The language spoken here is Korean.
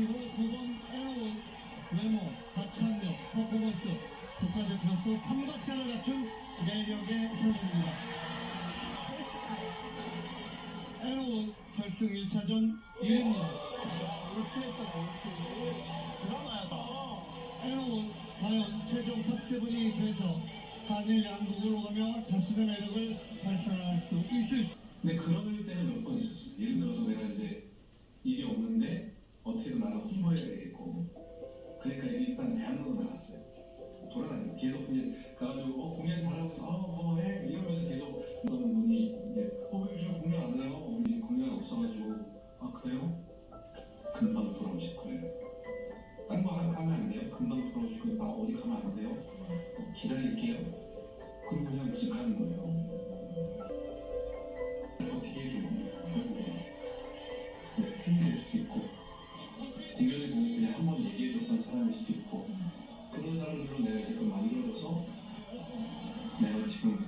그리고 9번 에어원 외모, 가창력, 퍼포먼스 국가대표로서 3박자를 갖춘 매력의 표현입니다. 에로운 결승 1차전 1위입니다. 이렇게 했잖아, 드라마야다. 에로운 과연 최종 탑세븐이 돼서 한일 양국을 오가며 자신의 매력을 발산합니다. 기다릴게요. 그리고 그냥 쓱하는 거예요. 어떻게 해줘, 결국에. 내 팬이 될 수도 있고, 공연을 보면 그냥 한 번 얘기해줬던 사람일 수도 있고, 그런 사람들로 내가 이렇게 만들어져서 내가 지금